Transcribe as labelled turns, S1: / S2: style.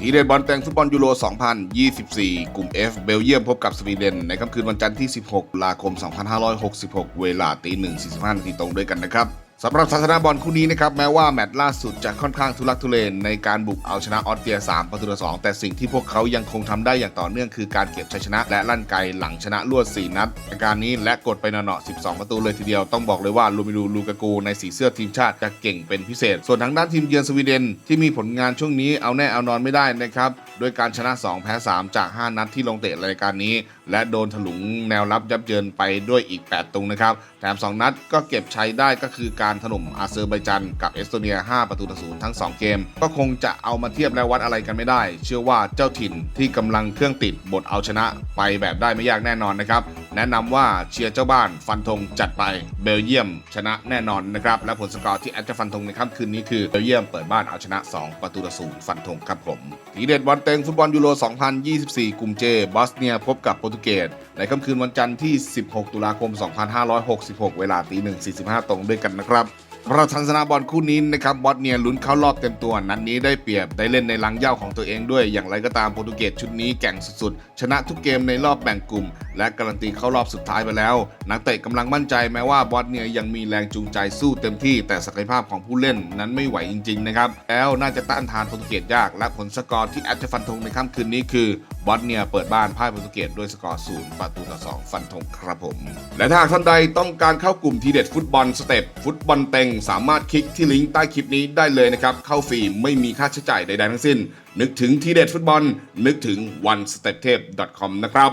S1: ทีเด็ดบอลแต่งฟุตบอลยูโร 2024 กลุ่ม F เบลเยียมพบกับสวีเดน ในค่ำคืนวันจันทร์ที่ 16ตุลาคม 2566 เวลาตี1.45 นาทีตรงด้วยกันนะครับ สำหรับศาสนาบอลคู่นี้นะครับแม้ว่าแมตช์ล่าสุดจะค่อนข้างทุลักทุเลในการบุกเอาชนะออสเตรีย3ประตูต่อ2แต่สิ่งที่พวกเขายังคงทำได้อย่างต่อเนื่องคือการเก็บชัยชนะและลั่นไกหลังชนะรวด 4 นัดในการนี้และกดไปหนอๆ12 ประตูเลยทีเดียวต้องบอกเลยว่าลูมิลูลูกากูในสีเสื้อทีมชาติจะเก่งเป็นพิเศษ ส่วนทางด้านทีมเยือนสวีเดนที่มีผลงานช่วงนี้เอาแน่เอานอนไม่ได้นะครับด้วยการชนะ 2 แพ้ 3 จาก 5 นัดที่ลงเตะรายการนี้ และโดนถลุงแนวรับยับเยินไปด้วยอีก 8 ตรงนะครับ แถม 2 นัดก็เก็บใช้ได้ก็คือการถล่มอาเซอร์ไบจันกับเอสโตเนีย 5 ประตูต่อศูนย์ทั้ง 2 เกม ก็คงจะเอามาเทียบและวัดอะไรกันไม่ได้ เชื่อว่าเจ้าถิ่นที่กำลังเครื่องติดบทเอาชนะไปแบบได้ไม่ยากแน่นอนนะครับแนะนำว่าเชียร์เจ้าบ้านฟันธงจัดไปเบลเยียมชนะแน่นอนนะครับและผลสกอร์ที่แอดจะฟันธงในค่ำคืนนี้คือเบลเยียมเปิดบ้านเอาชนะ 2 ประตูต่อศูนย์ฟันธงครับผมทีเด็ดบอลเต็งฟุตบอลยูโร 2024 กลุ่มเจบอสเนียพบกับโปรตุเกสในค่ำคืนวันจันทร์ที่ 16 ตุลาคม 2566 เวลาตี1.45 ตรงด้วยกันนะครับ ประธานสนาบอลคู่นี้นะครับบอสเนียลุ้นเข้ารอบเต็มตัว นัดนนี้ได้เปรียบได้เล่นในลังเย้าของตัวเองด้วย อย่างไรก็ตามโปรตุเกสชุดนี้แก่งสุดๆ ชนะทุกเกมในรอบแบ่งกลุ่ม และการันตีเข้ารอบสุดท้ายไปแล้ว นักเตะกำลังมั่นใจแม้ว่าบอสเนียยังมีแรงจูงใจสู้เต็มที่ แต่ศักยภาพของผู้เล่นนั้นไม่ไหวจริงๆนะครับแล้วน่าจะต้านทานโปรตุเกสยากและผลสกอร์ที่แอดจะฟันธงในค่ำคืนนี้คือ บอสเนียเปิดบ้านพ่ายโปรตุเกสด้วยสกอร์ศูนย์ประตูต่อสองฟันธงครับผม และถ้าหากท่านใดต้องการเข้ากลุ่มทีเด็ดฟุตบอลสเต็ปฟุตบอลเต็งสามารถคลิกที่ลิงก์ใต้คลิปนี้ได้เลยนะครับ เข้าฟรีไม่มีค่าใช้จ่ายใดๆทั้งสิ้น นึกถึงทีเด็ดฟุตบอล นึกถึง one step tape com นะครับ